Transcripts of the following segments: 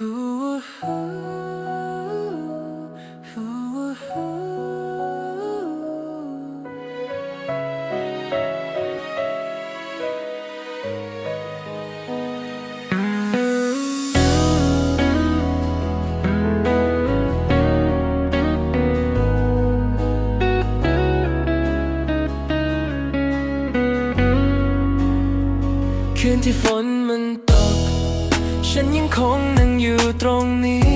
คืนที่ฝนมันตก ฉันยังคงนั่งอยู่ตรงนี้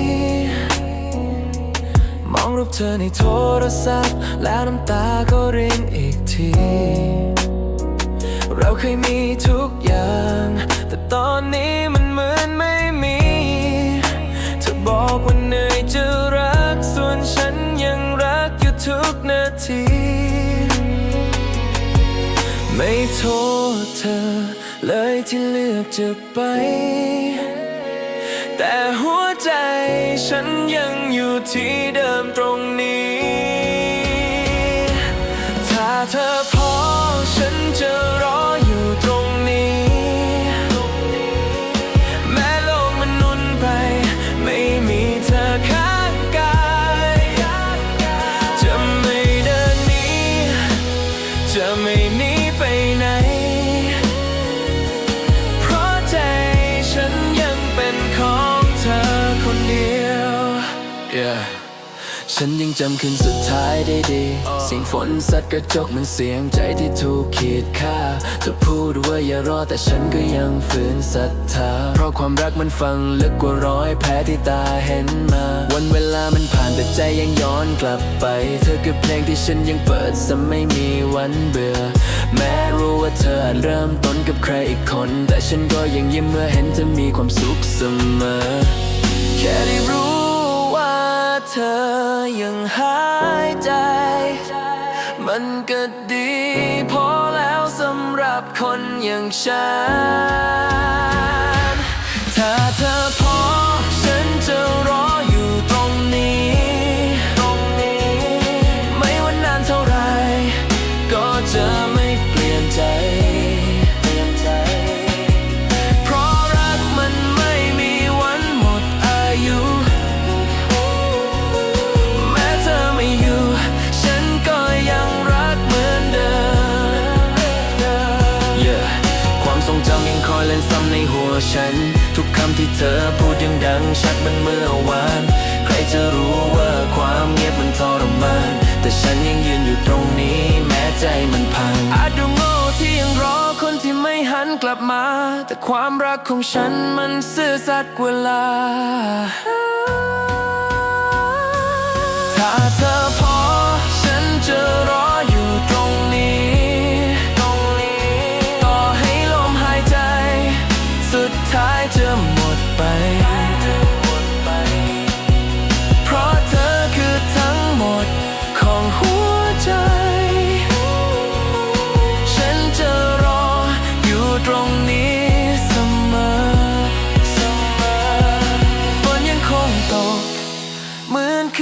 มองรูปเธอในโทรศัพท์ แล้วน้ำตาก็รินอีกที เราเคยมีทุกอย่าง แต่ตอนนี้มันเหมือนไม่มี เธอบอกว่าเหนื่อยจะรัก ส่วนฉันยังรักอยู่ทุกนาที ไม่โทษเธอเลยที่เลือกจะไป แต่หัวใจฉันยังอยู่ที่เดิมตรงนี้ ถ้าเธอ yeah. ฉันยังจำคืนสุดท้ายได้ดี เสียงฝนสัดกระจกมันเสียงใจที่ถูกขีดค่าเธอพูดว่าอย่ารอแต่ฉันก็ยังฝืนศรัทธา เพราะความรักมันฟังลึกกว่าร้อยแผลที่ตาเห็นมา วันเวลามันผ่านแต่ใจยังย้อนกลับไป เธอคือเพลงที่ฉันยังเปิดซ้ำไม่มีวันเบื่อ แม้รู้ว่าเธออาจเริ่มต้นกับใครอีกคน แต่ฉันก็ยังยิ้มเมื่อเห็นเธอมีความสุขเสมอ แค่ได้รู้ว่าเธอยังหายใจ มันก็ดีพอแล้วสำหรับคนอย่างฉัน ซ้ำในหัวฉัน ทุกคำที่เธอพูดยังดังชัดเหมือนเมื่อวาน ใครจะรู้ว่าความเงียบมันทรมาน แต่ฉันยังยืนอยู่ตรงนี้แม้ใจมันพัง อาจดูโง่ที่ยังรอคนที่ไม่หันกลับมา แต่ความรักของฉันมันซื่อสัตย์กว่าลา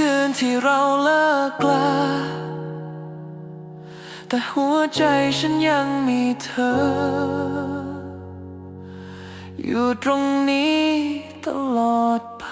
คืนที่เราเลิกลา แต่หัวใจฉันยังมีเธอ อยู่ตรงนี้ตลอดไป